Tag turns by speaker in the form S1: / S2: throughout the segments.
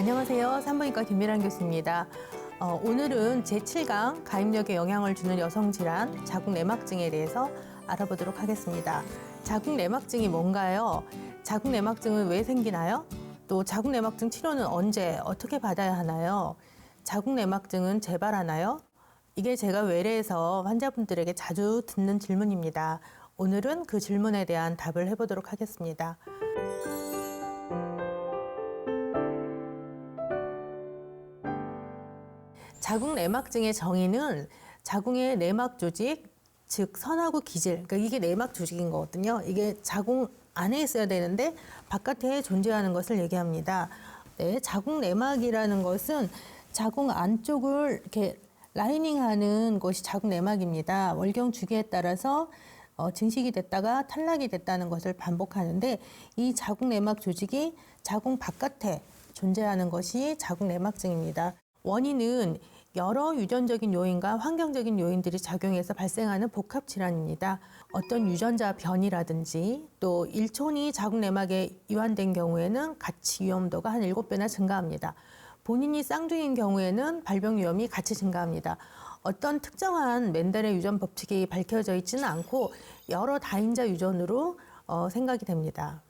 S1: 안녕하세요. 산부인과 김미란 교수입니다. 어, 오늘은 제7강 가입력에 영향을 주는 여성 질환 자궁 내막증에 대해서 알아보도록 하겠습니다. 자궁 내막증이 뭔가요? 자궁 내막증은 왜 생기나요? 또 자궁 내막증 치료는 언제 어떻게 받아야 하나요? 자궁 내막증은 재발하나요? 이게 제가 외래에서 환자분들에게 자주 듣는 질문입니다. 오늘은 그 질문에 대한 답을 해보도록 하겠습니다. 자궁 내막증의 정의는 자궁의 내막 조직, 즉 선하고 기질, 그러니까 이게 내막 조직인 거거든요. 이게 자궁 안에 있어야 되는데 바깥에 존재하는 것을 얘기합니다. 네, 자궁 내막이라는 것은 자궁 안쪽을 이렇게 라이닝하는 것이 자궁 내막입니다. 월경 주기에 따라서 어, 증식이 됐다가 탈락이 됐다는 것을 반복하는데 이 자궁 내막 조직이 자궁 바깥에 존재하는 것이 자궁 내막증입니다. 원인은 여러 유전적인 요인과 환경적인 요인들이 작용해서 발생하는 복합 질환입니다. 어떤 유전자 변이라든지 또 일촌이 자궁 내막에 이완된 경우에는 같이 위험도가 한 7배나 증가합니다. 본인이 쌍둥이인 경우에는 발병 위험이 같이 증가합니다. 어떤 특정한 맨델의 유전 법칙이 밝혀져 있지는 않고 여러 다인자 유전으로 어, 생각이 됩니다.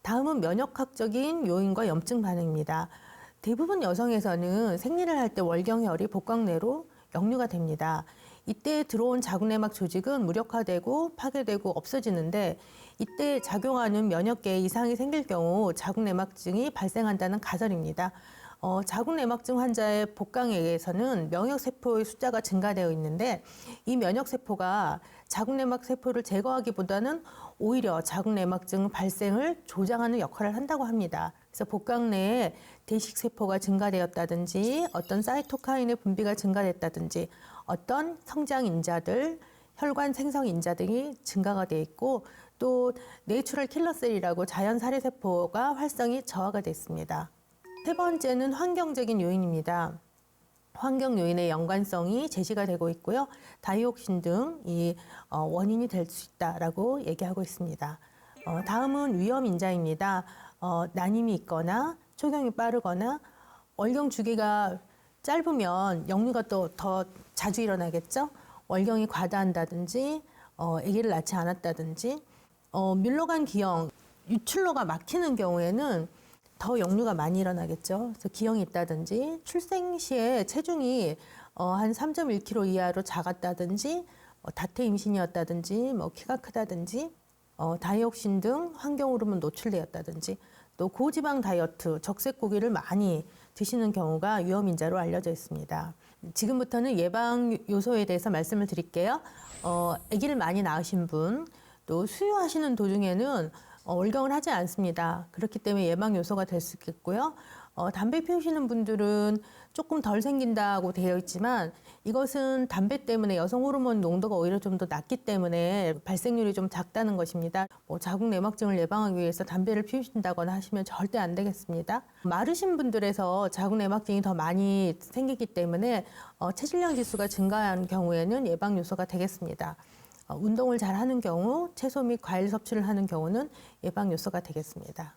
S1: 다음은 면역학적인 요인과 염증 반응입니다. 대부분 여성에서는 생리를 할 때 월경혈이 복강내로 역류가 됩니다. 이때 들어온 자궁내막 조직은 무력화되고 파괴되고 없어지는데 이때 작용하는 면역계에 이상이 생길 경우 자궁내막증이 발생한다는 가설입니다. 어, 자궁내막증 환자의 복강에서는 면역세포의 숫자가 증가되어 있는데 이 면역세포가 자궁내막 세포를 제거하기보다는 오히려 자궁내막증 발생을 조장하는 역할을 한다고 합니다. 그래서 복강 내에 대식세포가 증가되었다든지 어떤 사이토카인의 분비가 증가됐다든지 어떤 성장인자들 혈관 생성 인자 등이 증가가 돼 있고 또 내추럴 킬러셀이라고 자연 살해 세포가 활성이 저하가 됐습니다. 세 번째는 환경적인 요인입니다. 환경 요인의 연관성이 제시가 되고 있고요. 다이옥신 등이 어, 원인이 될 수 있다라고 얘기하고 있습니다. 어, 다음은 위험 인자입니다. 어, 난임이 있거나 초경이 빠르거나 월경 주기가 짧으면 역류가 또 더 자주 일어나겠죠. 월경이 과다한다든지 어, 아기를 낳지 않았다든지 어, 밀로간 기형 유출로가 막히는 경우에는 더 역류가 많이 일어나겠죠. 그래서 기형이 있다든지 출생 시에 체중이 어, 한 3.1kg 이하로 작았다든지 어, 다태 임신이었다든지 뭐 키가 크다든지 어, 다이옥신 등 환경 호르몬 노출되었다든지 또 고지방 다이어트, 적색 고기를 많이 드시는 경우가 위험 인자로 알려져 있습니다. 지금부터는 예방 요소에 대해서 말씀을 드릴게요. 어, 아기를 많이 낳으신 분, 또 수유하시는 도중에는 어, 월경을 하지 않습니다. 그렇기 때문에 예방 요소가 될 수 있겠고요. 어, 담배 피우시는 분들은 조금 덜 생긴다고 되어 있지만 이것은 담배 때문에 여성 호르몬 농도가 오히려 좀 더 낮기 때문에 발생률이 좀 작다는 것입니다. 뭐 자궁 내막증을 예방하기 위해서 담배를 피우신다거나 하시면 절대 안 되겠습니다. 마르신 분들에서 자궁 내막증이 더 많이 생기기 때문에 어, 체질량 지수가 증가한 경우에는 예방 요소가 되겠습니다. 어, 운동을 잘 하는 경우, 채소 및 과일 섭취를 하는 경우는 예방 요소가 되겠습니다.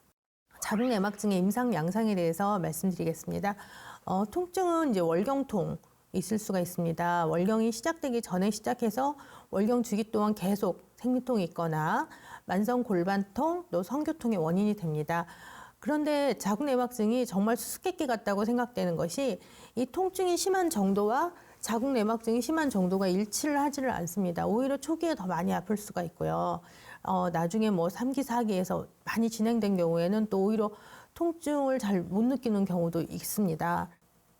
S1: 자궁 내막증의 임상 양상에 대해서 말씀드리겠습니다. 어, 통증은 이제 월경통 있을 수가 있습니다. 월경이 시작되기 전에 시작해서 월경 주기 동안 계속 생리통이 있거나 만성 골반통 또 성교통의 원인이 됩니다. 그런데 자궁 내막증이 정말 수수께끼 같다고 생각되는 것이 이 통증이 심한 정도와 자궁 내막증이 심한 정도가 일치를 하지를 않습니다. 오히려 초기에 더 많이 아플 수가 있고요. 어, 나중에 뭐 3기, 4기에서 많이 진행된 경우에는 또 오히려 통증을 잘 못 느끼는 경우도 있습니다.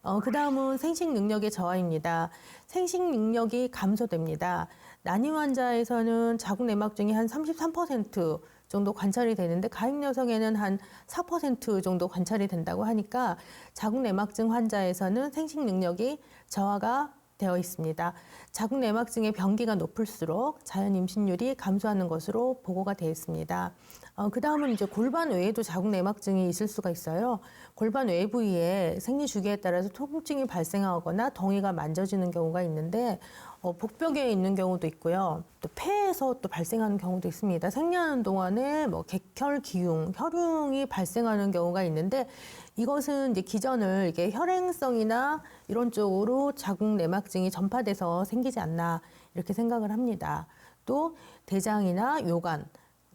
S1: 어, 그 다음은 생식 능력의 저하입니다. 생식 능력이 감소됩니다. 난임 환자에서는 자궁 내막증이 한 33% 정도 관찰이 되는데 가임 여성에는 한 4% 정도 관찰이 된다고 하니까 자궁 내막증 환자에서는 생식 능력이 저하가 되어 있습니다. 자궁 내막증의 병기가 높을수록 자연 임신율이 감소하는 것으로 보고가 되어 있습니다. 어, 그 다음은 이제 골반 외에도 자궁 내막증이 있을 수가 있어요. 골반 외 부위에 생리 주기에 따라서 통증이 발생하거나 덩이가 만져지는 경우가 있는데 어, 복벽에 있는 경우도 있고요. 또 폐에서 또 발생하는 경우도 있습니다. 생리하는 동안에 뭐 객혈 기흉, 혈흉이 발생하는 경우가 있는데 이것은 이제 기전을 이게 혈행성이나 이런 쪽으로 자궁 내막증이 전파돼서 생기지 않나 이렇게 생각을 합니다. 또 대장이나 요관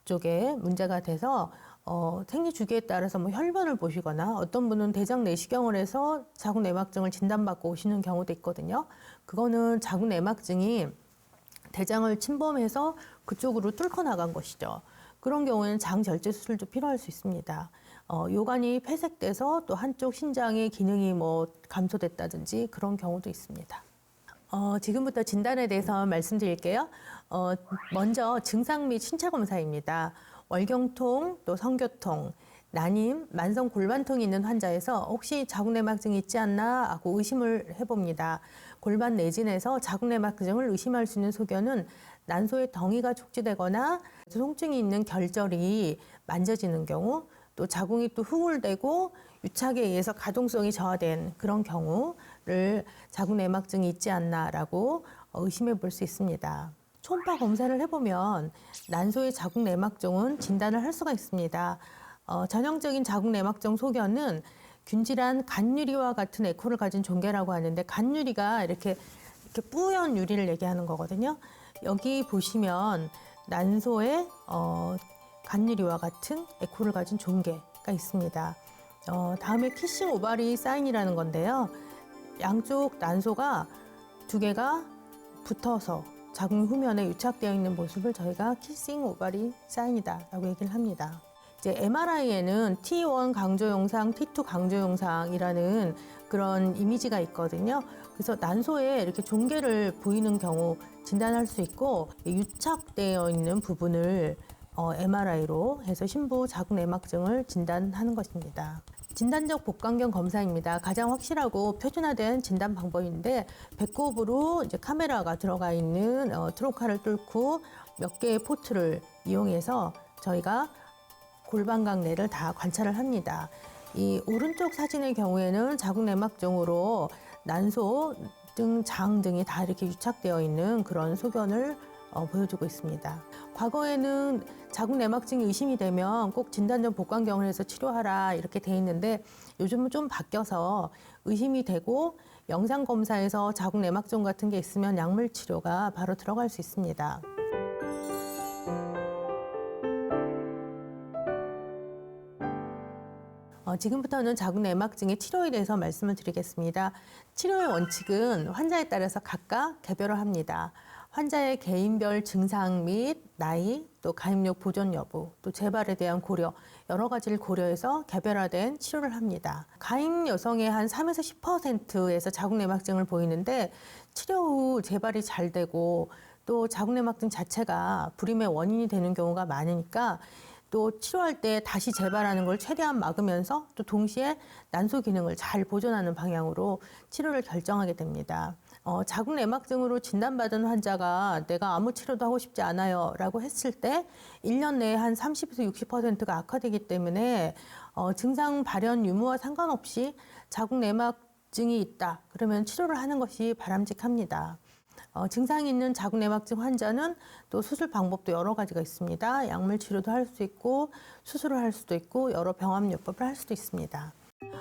S1: 쪽에 문제가 돼서 어, 생리 주기에 따라서 뭐 혈변을 보시거나 어떤 분은 대장 내시경을 해서 자궁 내막증을 진단받고 오시는 경우도 있거든요. 그거는 자궁 내막증이 대장을 침범해서 그쪽으로 뚫고 나간 것이죠. 그런 경우에는 장 절제 수술도 필요할 수 있습니다. 어, 요관이 폐색돼서 또 한쪽 신장의 기능이 뭐 감소됐다든지 그런 경우도 있습니다. 어, 지금부터 진단에 대해서 말씀드릴게요. 어, 먼저 증상 및 신체 검사입니다. 월경통, 또 성교통, 난임, 만성 골반통이 있는 환자에서 혹시 자궁내막증이 있지 않나 하고 의심을 해봅니다. 골반 내진에서 자궁내막증을 의심할 수 있는 소견은 난소의 덩이가 촉지되거나 통증이 있는 결절이 만져지는 경우, 또 자궁이 또 흥울대고 유착에 의해서 가동성이 저하된 그런 경우를 자궁내막증이 있지 않나라고 의심해 볼 수 있습니다. 초음파 검사를 해보면 난소의 자궁내막증은 진단을 할 수가 있습니다. 어, 전형적인 자궁내막증 소견은 균질한 간유리와 같은 에코를 가진 종괴라고 하는데 간유리가 이렇게 이렇게 뿌연 유리를 얘기하는 거거든요. 여기 보시면 난소에 어, 간유리와 같은 에코를 가진 종괴가 있습니다. 어, 다음에 키싱 오바리 사인이라는 건데요. 양쪽 난소가 두 개가 붙어서 자궁 후면에 유착되어 있는 모습을 저희가 키싱 오바리 사인이다라고 얘기를 합니다. 이제 MRI에는 T1 강조 영상, T2 강조 영상이라는 그런 이미지가 있거든요. 그래서 난소에 이렇게 종괴를 보이는 경우 진단할 수 있고 유착되어 있는 부분을 어, MRI로 해서 신부 자궁 내막증을 진단하는 것입니다. 진단적 복강경 검사입니다. 가장 확실하고 표준화된 진단 방법인데 배꼽으로 이제 카메라가 들어가 있는 어, 트로카를 뚫고 몇 개의 포트를 이용해서 저희가 골반각 내를 다 관찰을 합니다. 이 오른쪽 사진의 경우에는 자궁 내막증으로 난소 등 장 등이 다 이렇게 유착되어 있는 그런 소견을 어, 보여주고 있습니다. 과거에는 자궁 내막증이 의심이 되면 꼭 진단 전 복강경을 해서 치료하라 이렇게 돼 있는데 요즘은 좀 바뀌어서 의심이 되고 영상 검사에서 자궁 내막증 같은 게 있으면 약물 치료가 바로 들어갈 수 있습니다. 어, 지금부터는 자궁 내막증의 치료에 대해서 말씀을 드리겠습니다. 치료의 원칙은 환자에 따라서 각각 개별을 합니다. 환자의 개인별 증상 및 나이, 또 가입력 보존 여부, 또 재발에 대한 고려 여러 가지를 고려해서 개별화된 치료를 합니다. 가임 여성의 한 3에서 10%에서 자궁 내막증을 보이는데 치료 후 재발이 잘 되고 또 자궁 내막증 자체가 불임의 원인이 되는 경우가 많으니까 또 치료할 때 다시 재발하는 걸 최대한 막으면서 또 동시에 난소 기능을 잘 보존하는 방향으로 치료를 결정하게 됩니다. 어, 자궁 내막증으로 진단받은 환자가 내가 아무 치료도 하고 싶지 않아요 라고 했을 때 1년 내에 한 30에서 60%가 악화되기 때문에 어, 증상 발현 유무와 상관없이 자궁 내막증이 있다 그러면 치료를 하는 것이 바람직합니다. 어, 증상이 있는 자궁 내막증 환자는 또 수술 방법도 여러 가지가 있습니다. 약물 치료도 할 수 있고 수술을 할 수도 있고 여러 병합요법을 할 수도 있습니다.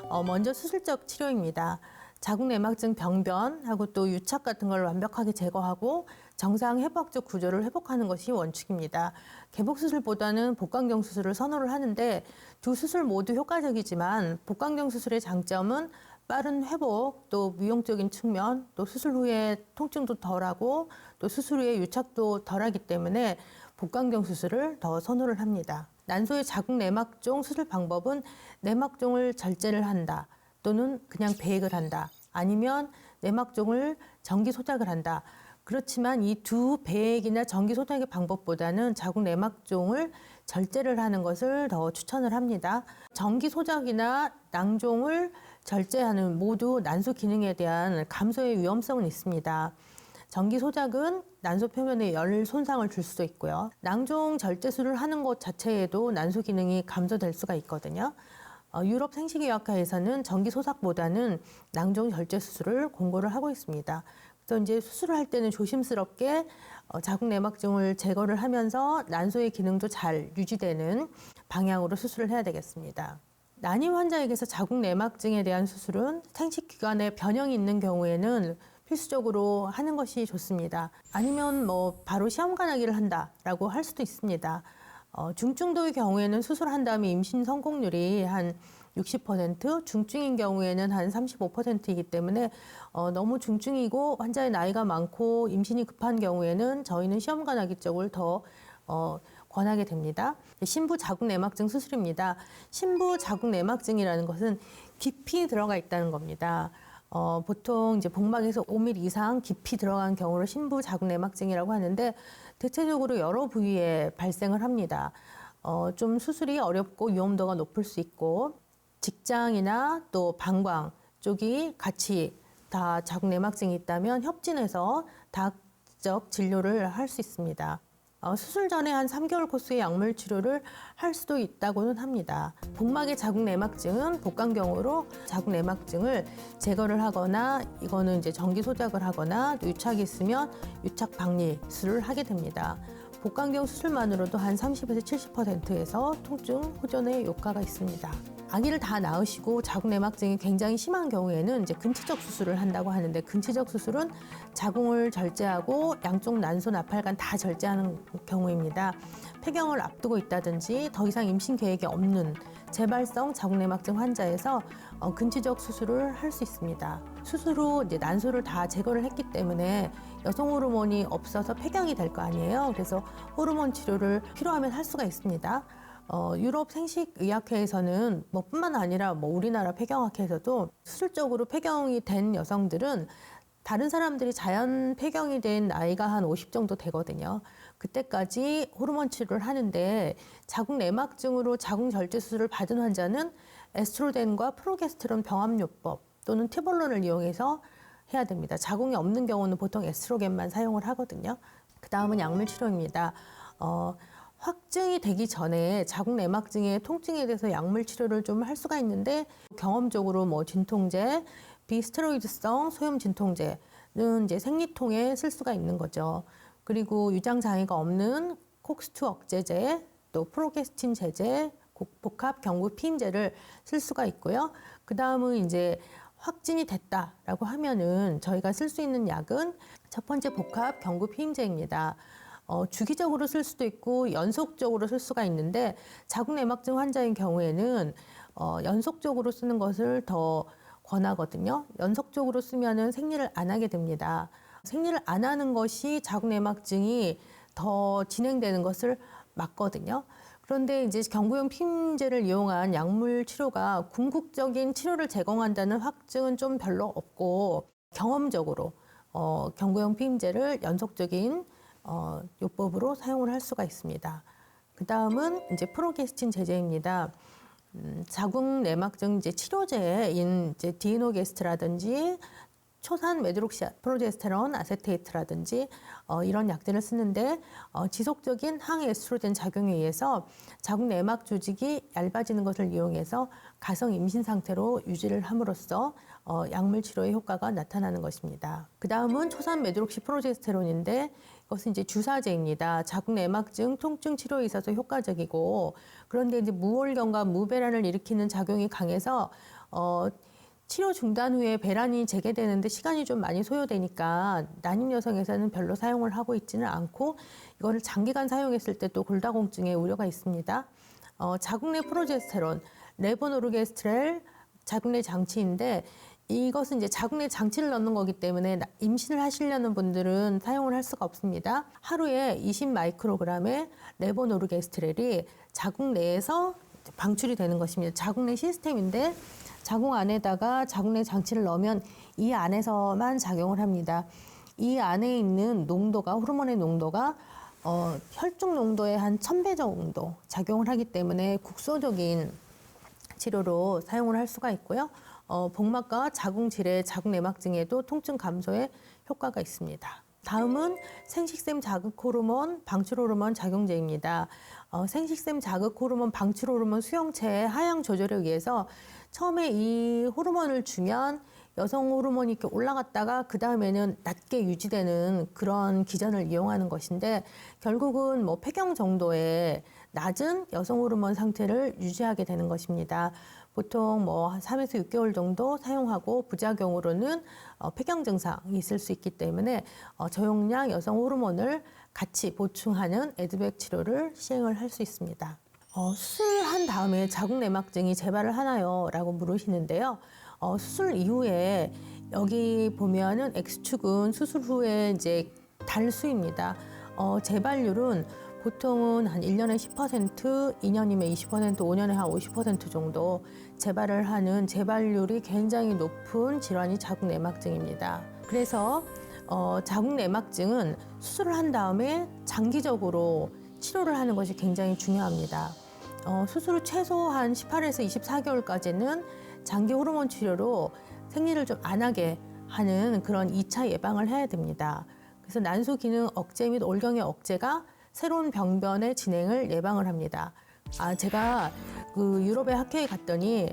S1: 어, 먼저 수술적 치료입니다. 자궁 내막증 병변하고 또 유착 같은 걸 완벽하게 제거하고 정상 해부학적 구조를 회복하는 것이 원칙입니다. 개복 수술보다는 복강경 수술을 선호를 하는데 두 수술 모두 효과적이지만 복강경 수술의 장점은 빠른 회복, 또 미용적인 측면, 또 수술 후에 통증도 덜하고 또 수술 후에 유착도 덜하기 때문에 복강경 수술을 더 선호를 합니다. 난소의 자궁 내막종 수술 방법은 내막종을 절제를 한다. 또는 그냥 배액을 한다. 아니면 내막종을 전기 소작을 한다. 그렇지만 이 두 배액이나 전기 소작의 방법보다는 자궁 내막종을 절제를 하는 것을 더 추천을 합니다. 전기 소작이나 낭종을 절제하는 모두 난소 기능에 대한 감소의 위험성은 있습니다. 전기 소작은 난소 표면에 열 손상을 줄 수도 있고요. 낭종 절제술을 하는 것 자체에도 난소 기능이 감소될 수가 있거든요. 어, 유럽 생식의학회에서는 전기 소삭보다는 낭종 절제 수술을 권고를 하고 있습니다. 그래서 이제 수술을 할 때는 조심스럽게 어, 자궁 내막증을 제거를 하면서 난소의 기능도 잘 유지되는 방향으로 수술을 해야 되겠습니다. 난임 환자에게서 자궁 내막증에 대한 수술은 생식 기관에 변형이 있는 경우에는 필수적으로 하는 것이 좋습니다. 아니면 뭐 바로 시험관하기를 한다라고 할 수도 있습니다. 어, 중증도의 경우에는 수술한 다음에 임신 성공률이 한 60%, 중증인 경우에는 한 35%이기 때문에 어, 너무 중증이고 환자의 나이가 많고 임신이 급한 경우에는 저희는 시험관하기 쪽을 더 어, 권하게 됩니다. 신부 자궁 내막증 수술입니다. 신부 자궁 내막증이라는 것은 깊이 들어가 있다는 겁니다. 어, 보통 이제 복막에서 5mm 이상 깊이 들어간 경우를 신부 자궁 내막증이라고 하는데 대체적으로 여러 부위에 발생을 합니다. 어, 좀 수술이 어렵고 위험도가 높을 수 있고 직장이나 또 방광 쪽이 같이 다 자궁 내막증이 있다면 협진해서 다학적 진료를 할 수 있습니다. 어, 수술 전에 한 3개월 코스의 약물 치료를 할 수도 있다고는 합니다. 복막의 자궁 내막증은 복강경으로 자궁 내막증을 제거를 하거나 이거는 이제 전기 소작을 하거나 또 유착이 있으면 유착 박리술을 하게 됩니다. 복강경 수술만으로도 한 30에서 70%에서 통증 호전에 효과가 있습니다. 아기를 다 낳으시고 자궁 내막증이 굉장히 심한 경우에는 이제 근치적 수술을 한다고 하는데 근치적 수술은 자궁을 절제하고 양쪽 난소 나팔관 다 절제하는 경우입니다. 폐경을 앞두고 있다든지 더 이상 임신 계획이 없는 재발성 자궁 내막증 환자에서 어, 근치적 수술을 할 수 있습니다. 수술 후 이제 난소를 다 제거를 했기 때문에 여성 호르몬이 없어서 폐경이 될 거 아니에요. 그래서 호르몬 치료를 필요하면 할 수가 있습니다. 어, 유럽 생식의학회에서는 뭐 뿐만 아니라 뭐 우리나라 폐경학회에서도 수술적으로 폐경이 된 여성들은 다른 사람들이 자연 폐경이 된 나이가 한 50 정도 되거든요. 그때까지 호르몬 치료를 하는데 자궁 내막증으로 자궁 절제 수술을 받은 환자는 에스트로겐과 프로게스테론 병합요법 또는 티볼론을 이용해서 해야 됩니다. 자궁이 없는 경우는 보통 에스트로겐만 사용을 하거든요. 그 다음은 약물 치료입니다. 어, 확증이 되기 전에 자궁 내막증의 통증에 대해서 약물 치료를 좀 할 수가 있는데 경험적으로 뭐 진통제, 비스테로이드성 소염 진통제는 이제 생리통에 쓸 수가 있는 거죠. 그리고 유장 장애가 없는 콕스투 억제제, 또 프로게스틴 제제, 복합 경구 피임제를 쓸 수가 있고요. 그 다음은 이제 확진이 됐다라고 하면은 저희가 쓸 수 있는 약은 첫 번째 복합 경구 피임제입니다. 어, 주기적으로 쓸 수도 있고 연속적으로 쓸 수가 있는데 자궁 내막증 환자인 경우에는 어, 연속적으로 쓰는 것을 더 권하거든요. 연속적으로 쓰면은 생리를 안 하게 됩니다. 생리를 안 하는 것이 자궁 내막증이 더 진행되는 것을 막거든요. 그런데 이제 경구용 피임제를 이용한 약물 치료가 궁극적인 치료를 제공한다는 확증은 좀 별로 없고 경험적으로 어, 경구용 피임제를 연속적인 어, 요법으로 사용을 할 수가 있습니다. 그 다음은 이제 프로게스틴 제제입니다. 음, 자궁 내막증 이제 치료제인 이제 디노게스트라든지 초산 메드록시 프로제스테론 아세테이트라든지 어, 이런 약들을 쓰는데 어, 지속적인 항에스트로겐 작용에 의해서 자궁 내막 조직이 얇아지는 것을 이용해서 가성 임신 상태로 유지를 함으로써 어, 약물 치료의 효과가 나타나는 것입니다. 그 다음은 초산 메드록시 프로제스테론인데 이것은 이제 주사제입니다. 자궁 내막증 통증 치료에 있어서 효과적이고 그런데 이제 무홀경과 무배란을 일으키는 작용이 강해서 어, 치료 중단 후에 배란이 재개되는데 시간이 좀 많이 소요되니까 난임 여성에서는 별로 사용을 하고 있지는 않고 이거를 장기간 사용했을 때 또 골다공증의 우려가 있습니다. 어, 자궁 내 프로제스테론, 레보노르게스트렐 자궁 내 장치인데 이것은 이제 자궁 내 장치를 넣는 거기 때문에 임신을 하시려는 분들은 사용을 할 수가 없습니다. 하루에 20 마이크로그램의 레보노르게스트렐이 자궁 내에서 방출이 되는 것입니다. 자궁 내 시스템인데 자궁 안에다가 자궁 내 장치를 넣으면 이 안에서만 작용을 합니다. 이 안에 있는 농도가 호르몬의 농도가 어, 혈중 농도의 한 1000배 정도 작용을 하기 때문에 국소적인 치료로 사용을 할 수가 있고요. 어, 복막과 자궁질의 자궁 내막증에도 통증 감소에 효과가 있습니다. 다음은 생식샘 자극 호르몬, 방출 호르몬 작용제입니다. 어, 생식샘 자극 호르몬, 방출 호르몬 수용체의 하향 조절에 의해서 처음에 이 호르몬을 주면 여성 호르몬이 이렇게 올라갔다가 그 다음에는 낮게 유지되는 그런 기전을 이용하는 것인데 결국은 뭐 폐경 정도의 낮은 여성 호르몬 상태를 유지하게 되는 것입니다. 보통 뭐한 3에서 6개월 정도 사용하고 부작용으로는 어, 폐경 증상이 있을 수 있기 때문에 어, 저용량 여성 호르몬을 같이 보충하는 에드백 치료를 시행을 할 수 있습니다. 어, 수술한 다음에 자궁 내막증이 재발을 하나요? 라고 물으시는데요. 어, 수술 이후에 여기 보면은 X축은 수술 후에 이제 달수입니다. 어, 재발률은 보통은 한 1년에 10%, 2년이면 20%, 5년에 한 50% 정도 재발을 하는 재발률이 굉장히 높은 질환이 자궁 내막증입니다. 그래서 어, 자궁 내막증은 수술을 한 다음에 장기적으로 치료를 하는 것이 굉장히 중요합니다. 어, 수술 후 최소한 18에서 24개월까지는 장기 호르몬 치료로 생리를 좀 안 하게 하는 그런 2차 예방을 해야 됩니다. 그래서 난소 기능 억제 및 올경의 억제가 새로운 병변의 진행을 예방을 합니다. 아, 제가 그 유럽의 학회에 갔더니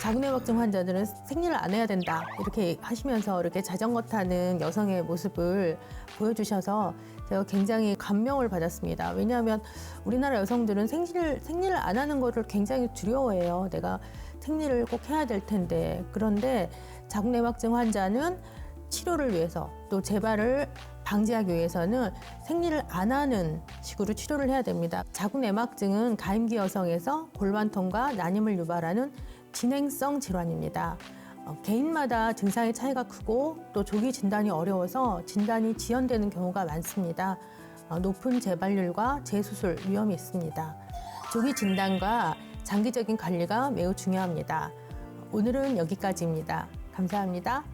S1: 자궁내막증 환자들은 생리를 안 해야 된다 이렇게 하시면서 이렇게 자전거 타는 여성의 모습을 보여주셔서 제가 굉장히 감명을 받았습니다. 왜냐하면 우리나라 여성들은 생리를 생리를 안 하는 것을 굉장히 두려워해요. 내가 생리를 꼭 해야 될 텐데 그런데 자궁내막증 환자는 치료를 위해서 또 재발을 방지하기 위해서는 생리를 안 하는 식으로 치료를 해야 됩니다. 자궁내막증은 가임기 여성에서 골반통과 난임을 유발하는 진행성 질환입니다. 어, 개인마다 증상의 차이가 크고 또 조기 진단이 어려워서 진단이 지연되는 경우가 많습니다. 어, 높은 재발률과 재수술 위험이 있습니다. 조기 진단과 장기적인 관리가 매우 중요합니다. 오늘은 여기까지입니다. 감사합니다.